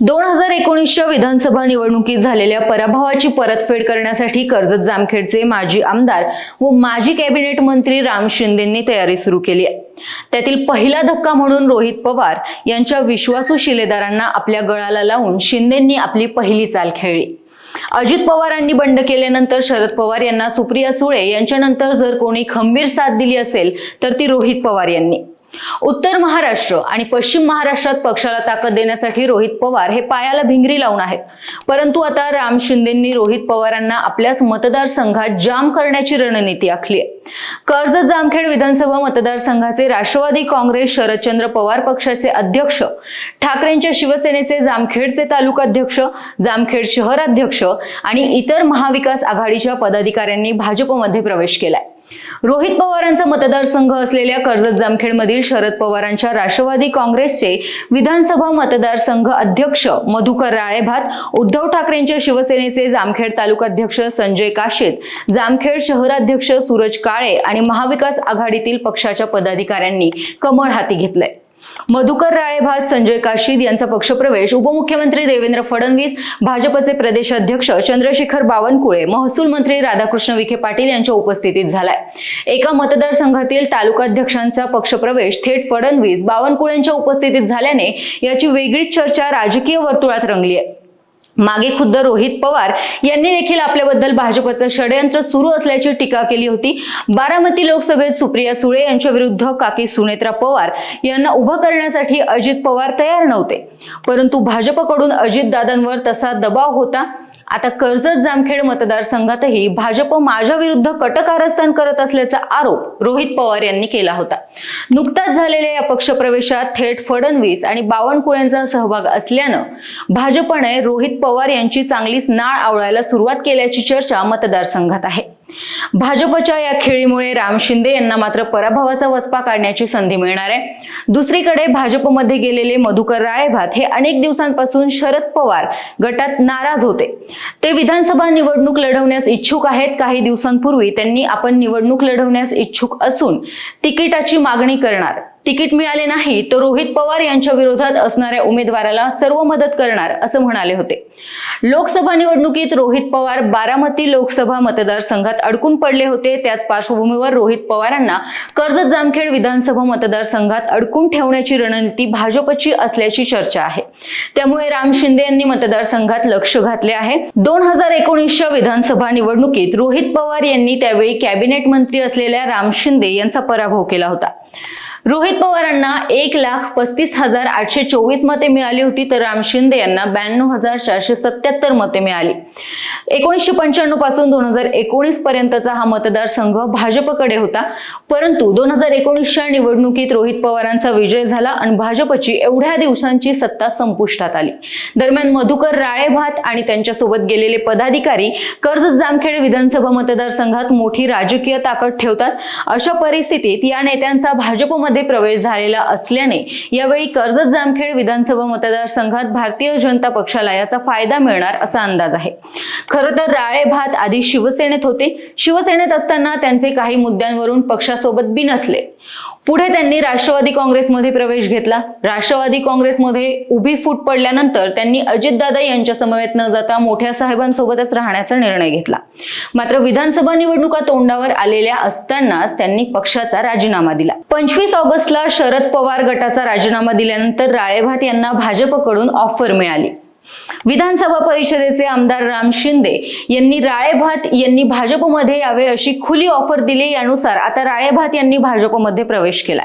दोन हजार एकोणीसच्या विधानसभा निवडणुकीत झालेल्या पराभवाची परतफेड करण्यासाठी कर्जत जामखेडचे माजी आमदार व माजी कॅबिनेट मंत्री राम शिंदेंनी तयारी सुरू केली आहे. त्यातील पहिला धक्का म्हणून रोहित पवार यांच्या विश्वासू शिलेदारांना आपल्या गळाला लावून शिंदेंनी आपली पहिली चाल खेळली. अजित पवारांनी बंड केल्यानंतर शरद पवार यांना सुप्रिया सुळे यांच्यानंतर जर कोणी खंबीर साथ दिली असेल तर ती रोहित पवार यांनी. उत्तर महाराष्ट्र आणि पश्चिम महाराष्ट्रात पक्षाला ताकद देण्यासाठी रोहित पवार हे पायाला भिंगरी लावून आहेत. परंतु आता राम शिंदेंनी रोहित पवारांना आपल्याच मतदारसंघात जाम करण्याची रणनीती आखली आहे. कर्जत जामखेड विधानसभा मतदारसंघाचे राष्ट्रवादी काँग्रेस शरदचंद्र पवार पक्षाचे अध्यक्ष ठाकरेंच्या शिवसेनेचे जामखेडचे तालुकाध्यक्ष जामखेड शहराध्यक्ष आणि इतर महाविकास आघाडीच्या पदाधिकाऱ्यांनी भाजपमध्ये प्रवेश केलाय. रोहित पवारांचा मतदारसंघ असलेल्या कर्जत जामखेडमधील शरद पवारांच्या राष्ट्रवादी काँग्रेसचे विधानसभा मतदारसंघ अध्यक्ष मधुकर राळेभात उद्धव ठाकरेंच्या शिवसेनेचे जामखेड तालुकाध्यक्ष संजय काशेत जामखेड शहराध्यक्ष सूरज काळे आणि महाविकास आघाडीतील पक्षाच्या पदाधिकाऱ्यांनी कमळ हाती घेतलंय. मधुकर राळेभात संजय काशीद यांचा पक्षप्रवेश उपमुख्यमंत्री देवेंद्र फडणवीस भाजपचे प्रदेश अध्यक्ष चंद्रशेखर बावनकुळे महसूल मंत्री राधाकृष्ण विखे पाटील यांच्या उपस्थितीत झालाय. एका मतदारसंघातील तालुकाध्यक्षांचा पक्षप्रवेश थेट फडणवीस बावनकुळेंच्या उपस्थितीत झाल्याने याची वेगळीच चर्चा राजकीय वर्तुळात रंगली आहे. मागे खुद्द रोहित पवार यांनी देखील आपल्याबद्दल भाजपचं षडयंत्र सुरू असल्याची टीका केली होती. बारामती लोकसभेत सुप्रिया सुळे यांच्या विरुद्ध काकी सुनेत्रा पवार यांना उभं करण्यासाठी अजित पवार तयार नव्हते. परंतु भाजपकडून अजितदादांवर तसा दबाव होता. आता कर्जत जामखेड मतदारसंघातही भाजप माझ्या विरुद्ध कटकारस्थान करत असल्याचा आरोप रोहित पवार यांनी केला होता. नुकताच झालेल्या या पक्षप्रवेशात थेट फडणवीस आणि बावनकुळेंचा सहभाग असल्यानं भाजपने रोहित पवार यांची चांगलीच नाळ आवळायला सुरुवात केल्याची चर्चा मतदारसंघात आहे. भाजपच्या या खेळीमुळे राम शिंदे यांना मात्र पराभवाचा वचपा काढण्याची संधी मिळणार आहे. दुसरीकडे भाजपमध्ये गेलेले मधुकर राळेभात हे अनेक दिवसांपासून शरद पवार गटात नाराज होते. ते विधानसभा निवडणूक लढवण्यास इच्छुक आहेत. काही दिवसांपूर्वी त्यांनी आपण निवडणूक लढवण्यास इच्छुक असून तिकिटाची मागणी करणार. तिकीट मिळाले नाही तर रोहित पवार यांच्या विरोधात असणाऱ्या उमेदवाराला सर्व मदत करणार असं म्हणाले होते. लोकसभा निवडणुकीत रोहित पवार बारामती लोकसभा मतदारसंघात अडकून पडले होते. त्याच पार्श्वभूमीवर रोहित पवारांना कर्जत जामखेड विधानसभा मतदारसंघात अडकून ठेवण्याची रणनीती भाजपची असल्याची चर्चा आहे. त्यामुळे राम शिंदे यांनी मतदारसंघात लक्ष घातले आहे. दोन हजार एकोणीसच्या विधानसभा निवडणुकीत रोहित पवार यांनी त्यावेळी कॅबिनेट मंत्री असलेल्या राम शिंदे यांचा पराभव केला होता. रोहित पवारांना एक लाख पस्तीस हजार आठशे चोवीस मते मिळाली होती तर राम शिंदे यांना ब्याण्णव हजार चारशे सत्याहत्तर मते मिळाली. एकोणीसशे पंच्याण्णवपासून दोन हजार एकोणीस पर्यंतचा हा मतदारसंघ भाजपकडे होता. परंतु दोन हजार एकोणीसच्या निवडणुकीत रोहित पवारांचा विजय झाला आणि भाजपची एवढ्या दिवसांची सत्ता संपुष्टात आली. दरम्यान मधुकर राळेभात आणि त्यांच्यासोबत गेलेले पदाधिकारी कर्जत जामखेड विधानसभा मतदारसंघात मोठी राजकीय ताकद ठेवतात. अशा परिस्थितीत या नेत्यांचा भाजपमध्ये प्रवेश झालेला असल्याने यावेळी कर्जत जामखेड विधानसभा मतदारसंघात भारतीय जनता पक्षाला याचा फायदा मिळणार असा अंदाज आहे. खरं तर राळे भात आधी शिवसेनेत होते. शिवसेनेत असताना त्यांचे काही मुद्द्यांवरून पक्षासोबत बिनसले पुढे त्यांनी राष्ट्रवादी काँग्रेसमध्ये प्रवेश घेतला. राष्ट्रवादी काँग्रेसमध्ये उभी फूट पडल्यानंतर त्यांनी अजितदादा यांच्या समवेत न जाता मोठ्या साहेबांसोबतच राहण्याचा निर्णय घेतला. मात्र विधानसभा निवडणुका तोंडावर आलेल्या असतानाच त्यांनी पक्षाचा राजीनामा दिला. पंचवीस ऑगस्टला शरद पवार गटाचा राजीनामा दिल्यानंतर राळेभात यांना भाजपकडून ऑफर मिळाली. विधानसभा परिषदेचे आमदार राम शिंदे यांनी राळेभात यांनी भाजपमध्ये यावे अशी खुली ऑफर दिली यानुसार आता राळेभात यांनी भाजपमध्ये प्रवेश केला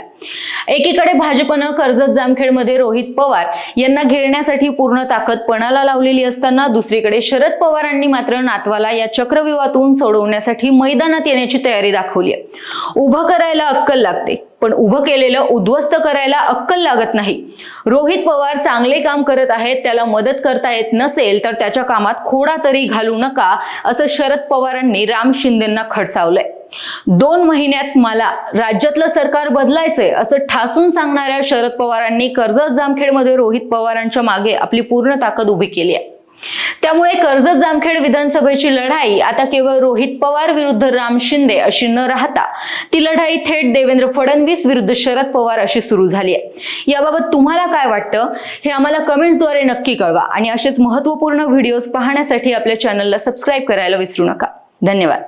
एकीकडे भाजपनं कर्जत जामखेडमध्ये रोहित पवार यांना घेरण्यासाठी पूर्ण ताकद पणाला लावलेली असताना दुसरीकडे शरद पवारांनी मात्र नातवाला या चक्रव्यूहातून सोडवण्यासाठी मैदानात येण्याची तयारी दाखवली आहे. उभं करायला अक्कल लागते. पण उभं केलेलं उद्ध्वस्त करायला अक्कल लागत नाही. रोहित पवार चांगले काम करत आहेत त्याला मदत करता येत नसेल तर त्याच्या कामात खोडा तरी घालू नका असं शरद पवारांनी राम शिंदेंना खडसावलंय. दोन महिन्यात मला राज्यातलं सरकार बदलायचंय असं ठासून सांगणाऱ्या शरद पवारांनी कर्जत जामखेडमध्ये रोहित पवारांच्या मागे आपली पूर्ण ताकद उभी केली आहे. त्यामुळे कर्जत जामखेड विधानसभेची लढाई आता केवळ रोहित पवार विरुद्ध राम शिंदे अशी न राहता ती लढाई थेट देवेंद्र फडणवीस विरुद्ध शरद पवार अशी सुरू झाली आहे. याबाबत तुम्हाला काय वाटतं हे आम्हाला कमेंट्सद्वारे नक्की कळवा आणि असेच महत्त्वपूर्ण व्हिडिओज पाहण्यासाठी आपल्या चॅनलला सबस्क्राईब करायला विसरू नका. धन्यवाद.